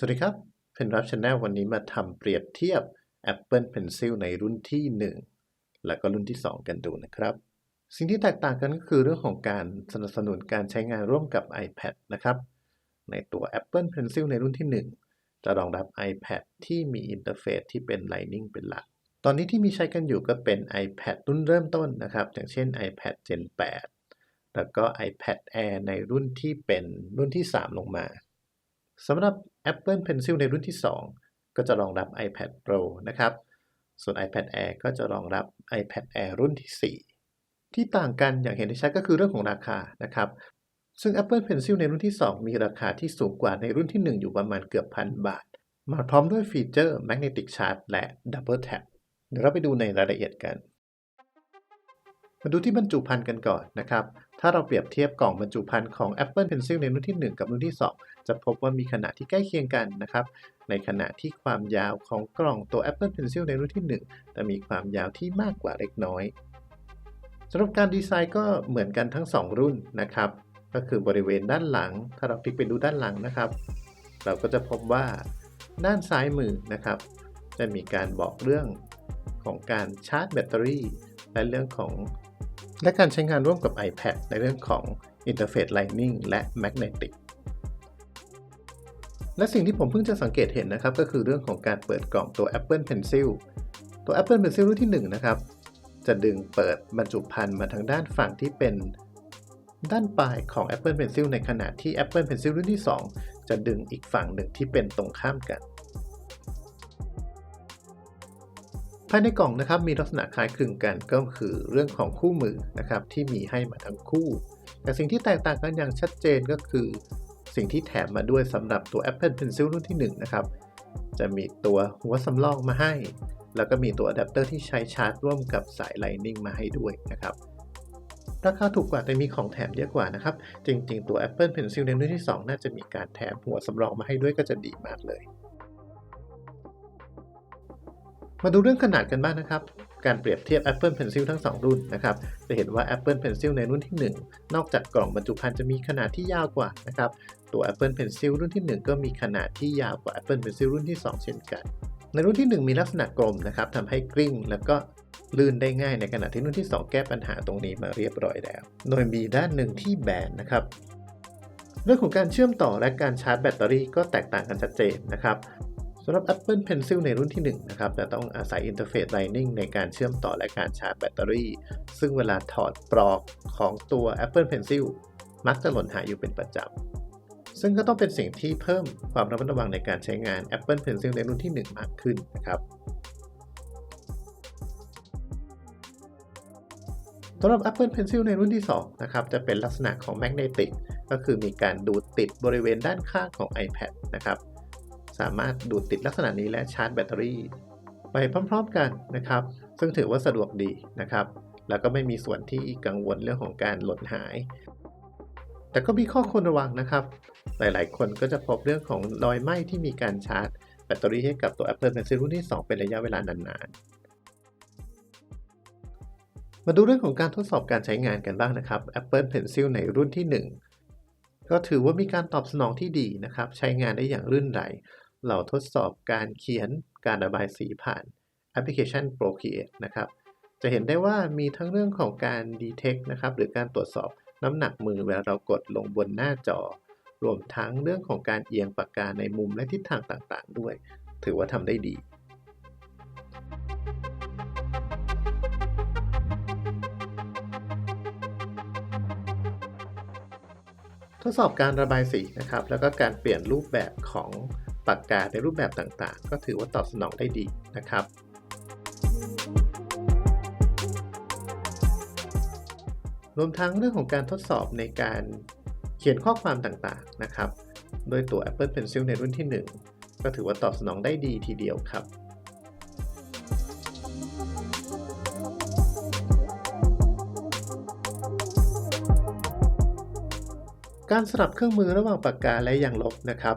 สวัสดีครับเพนรับช n แนลวันนี้มาทำเปรียบเทียบ Apple Pencil ในรุ่นที่ 1 และก็รุ่นที่ 2 กันดูนะครับ สิ่งที่แตกต่างกันก็คือเรื่องของการสนับสนุนการใช้งานร่วมกับ iPad นะครับ ในตัว Apple Pencil ในรุ่นที่ 1 จะรองรับ iPad ที่มีอินเทอร์เฟซที่เป็น Lightning เป็นหลัก ตอนนี้ที่มีใช้กันอยู่ก็เป็น iPad รุ่นเริ่มต้นนะครับ อย่างเช่น iPad Gen 8 แล้วก็ iPad Air ในรุ่นที่เป็นรุ่นที่ 3 ลงมา สำหรับ Apple Pencil ในรุ่นที่ 2 ก็จะรองรับ iPad Pro นะครับ ส่วน iPad Air ก็จะรองรับ iPad Air รุ่นที่ 4 ที่ต่างกันอย่างเห็นได้ชัดก็คือเรื่องของราคานะครับ ซึ่ง Apple Pencil ในรุ่นที่ 2 มีราคาที่สูงกว่าในรุ่นที่ 1 อยู่ประมาณเกือบพันบาท มาพร้อมด้วยฟีเจอร์ Magnetic Charge และ Double Tap เดี๋ยวเราไปดูในรายละเอียดกัน มาดูที่บรรจุภัณฑ์กันก่อนนะครับ ถ้าเราเปรียบเทียบกล่องบรรจุภัณฑ์ของ Apple Pencil ในรุ่นที่ 1 กับรุ่นที่ 2 จะพบว่ามีขนาดที่ใกล้เคียงกันนะครับ ในขณะที่ความยาวของกล่องตัว Apple Pencil ในรุ่นที่ 1 จะมีความยาวที่มากกว่าเล็กน้อยสำหรับการดีไซน์ก็เหมือนกันทั้ง 2 รุ่นนะครับ ก็คือบริเวณด้านหลัง ถ้าเราพลิกไปดูด้านหลังนะครับ เราก็จะพบว่าด้านซ้ายมือนะครับ จะมีการบอกเรื่องของการชาร์จแบตเตอรี่ และเรื่องของ และการใช้งานร่วมกับ iPad ในเรื่องของ Interface Lightning และ Magnetic และสิ่งที่ผมเพิ่งจะสังเกตเห็นนะครับ ก็คือเรื่องของการเปิดกล่องตัว Apple Pencil ตัว Apple Pencil รุ่นที่ 1 นะครับ จะดึงเปิดบรรจุภัณฑ์มาทางด้านฝั่งที่เป็นด้านปลายของ Apple Pencil ในขณะที่ Apple Pencil รุ่นที่ 2 จะดึงอีกฝั่งหนึ่งที่เป็นตรงข้ามกัน ภายในกล่องนะครับมีลักษณะคล้ายคลึงกันก็คือเรื่องของคู่มือนะครับที่มีให้มาทั้งคู่ แต่สิ่งที่แตกต่างกันอย่างชัดเจนก็คือ สิ่งที่แถมมาด้วยสำหรับตัว Apple Pencil รุ่นที่1นะครับจะมีตัวหัวสำรองมาให้ แล้วก็มีตัวอะแดปเตอร์ที่ใช้ชาร์จร่วมกับสาย Lightning มาให้ด้วยนะครับราคาถูกกว่าแต่มีของแถมเยอะกว่านะครับ จริง ๆ ตัว Apple Pencil ในรุ่นที่ 2 น่าจะมีการแถมหัวสำรองมาให้ด้วยก็จะดีมากเลย มาดูเรื่องขนาดกันบ้างนะครับ การเปรียบเทียบ Apple Pencil ทั้ง 2 รุ่นนะครับ จะเห็นว่า Apple Pencil ในรุ่นที่ 1 นอกจากกล่องบรรจุภัณฑ์จะมีขนาดที่ยาวกว่านะครับ ตัว Apple Pencil รุ่นที่ 1 ก็มีขนาดที่ยาวกว่า Apple Pencil รุ่นที่ 2 เช่นกัน ในรุ่นที่ 1 มีลักษณะกลมนะครับทำให้กลิ้งแล้วก็ลื่นได้ง่ายในขณะที่รุ่นที่ 2 แก้ปัญหาตรงนี้มาเรียบร้อยแล้ว โดยมีด้านหนึ่งที่แบนนะครับเรื่องของการเชื่อมต่อและการชาร์จแบตเตอรี่ก็แตกต่างกันชัดเจนนะครับำหรับ Apple Pencil ในรุ่นที่ 1 นะครับ จะต้องอาศัยอินเทอร์เฟซ Lightning ในการเชื่อมต่อและการชาร์จแบตเตอรี่ ซึ่งเวลาถอดปลอกของตัว Apple Pencil มักจะหล่นหายอยู่เป็นประจำ ซึ่งก็ต้องเป็นสิ่งที่เพิ่มความระมัดระวังในการใช้งาน Apple Pencil ในรุ่นที่ 1 มากขึ้นนะครับสำหรับ Apple Pencil ในรุ่นที่ 2 นะครับ จะเป็นลักษณะของ Magnetic ก็คือมีการดูดติดบริเวณด้านข้างของ iPad นะครับ สามารถดูดติดลักษณะนี้และชาร์จแบตเตอรี่ ไปพร้อมๆกันนะครับ ซึ่งถือว่าสะดวกดีนะครับ แล้วก็ไม่มีส่วนที่กังวลเรื่องของการหล่นหาย แต่ก็มีข้อควรระวังนะครับ หลายๆ คนก็จะพบเรื่องของรอยไหม้ที่มีการชาร์จแบตเตอรี่ให้กับตัว Apple Pencil รุ่นที่ 2 เป็นระยะเวลานานๆ มาดูเรื่องของการทดสอบการใช้งานกันบ้างนะครับ Apple Pencil ในรุ่นที่ 1 ก็ถือว่ามีการตอบสนองที่ดีนะครับ ใช้งานได้อย่างรื่นไหล เราทดสอบการเขียนการระบายสีผ่านแอปพลิเคชัน Procreate นะครับ จะเห็นได้ว่ามีทั้งเรื่องของการ detect นะครับ หรือการตรวจสอบน้ำหนักมือเวลาเรากดลงบนหน้าจอ รวมทั้งเรื่องของการเอียงปากกาในมุมและทิศทางต่างๆ ด้วย ถือว่าทำได้ดีทดสอบการระบายสีนะครับ แล้วก็การเปลี่ยนรูปแบบของ ปากกาในรูปแบบต่างๆ ก็ถือว่าตอบสนองได้ดีนะครับ รวมทั้งเรื่องของการทดสอบในการเขียนข้อความต่างๆนะครับ โดยตัว Apple Pencil ในรุ่นที่ 1 ก็ถือว่าตอบสนองได้ดีทีเดียวครับการสลับเครื่องมือระหว่างปากกาและยางลบนะครับ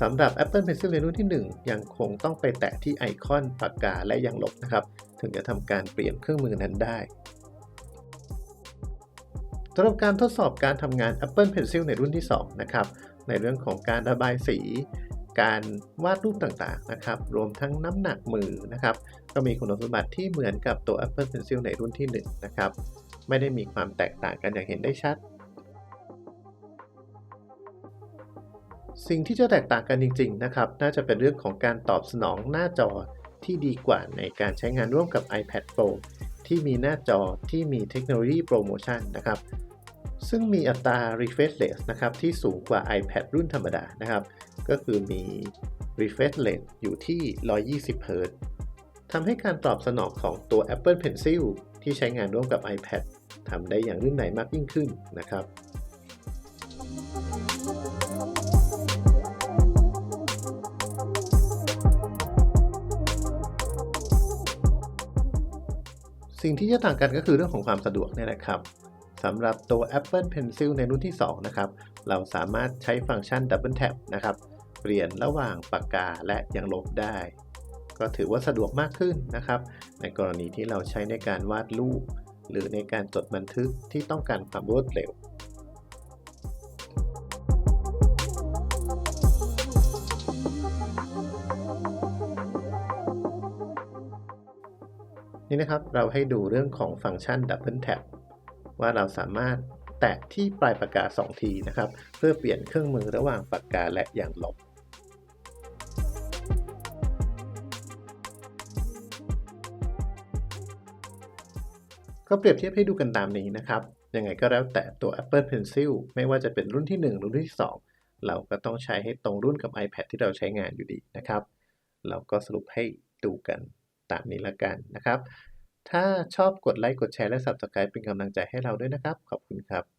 สำหรับ Apple Pencil ในรุ่นที่ 1 ยังคงต้องไปแตะที่ไอคอนปากกาและยางลบนะครับ ถึงจะทำการเปลี่ยนเครื่องมือนั้นได้สำหรับการทดสอบการทำงาน Apple Pencil ในรุ่นที่ 2 นะครับ ในเรื่องของการระบายสี การวาดรูปต่างๆนะครับ รวมทั้งน้ำหนักมือนะครับ ก็มีคุณสมบัติที่เหมือนกับตัว Apple Pencil ในรุ่นที่ 1 นะครับ ไม่ได้มีความแตกต่างกันอย่างเห็นได้ชัด สิ่งที่จะแตกต่างกันจริง ๆ นะครับ น่าจะเป็นเรื่องของการตอบสนองหน้าจอที่ดีกว่าในการใช้งานร่วมกับ iPad Pro ที่มีหน้าจอที่มีเทคโนโลยีโปรโมชั่นนะครับ ซึ่งมีอัตรา refresh rate นะครับที่สูงกว่า iPad รุ่นธรรมดานะครับ ก็คือมี refresh rate อยู่ที่ 120 Hz ทำให้การตอบสนองของตัว Apple Pencil ที่ใช้งานร่วมกับ iPad ทำได้อย่างลื่นไหลมากยิ่งขึ้นนะครับ สิ่งที่จะต่างกันก็คือเรื่องของความสะดวกเนี่ยนะครับสำหรับตัว Apple Pencil ในรุ่นที่ 2 นะครับ เราสามารถใช้ฟังก์ชัน Double Tap นะครับ เปลี่ยนระหว่างปากกาและยังลบได้ ก็ถือว่าสะดวกมากขึ้นนะครับ ในกรณีที่เราใช้ในการวาดรูป หรือในการจดบันทึกที่ต้องการความรวดเร็ว นี่นะครับเราให้ดูเรื่องของฟังก์ชัน Double Tap ว่าเราสามารถแตะที่ปลายปากกา 2 ทีนะครับ เพื่อเปลี่ยนเครื่องมือระหว่างปากกาและยางลบ ก็เปรียบเทียบให้ดูกันตามนี้นะครับ ยังไงก็แล้วแต่ตัว Apple Pencil ไม่ว่าจะเป็นรุ่นที่1หรือรุ่นที่ 2 เราก็ต้องใช้ให้ตรงรุ่นกับ iPad ที่เราใช้งานอยู่ดีนะครับ เราก็สรุปให้ดูกัน ตามนี้ละกันนะครับ ถ้าชอบกดไลค์กดแชร์และ Subscribe เป็นกำลังใจให้เราด้วยนะครับ ขอบคุณครับ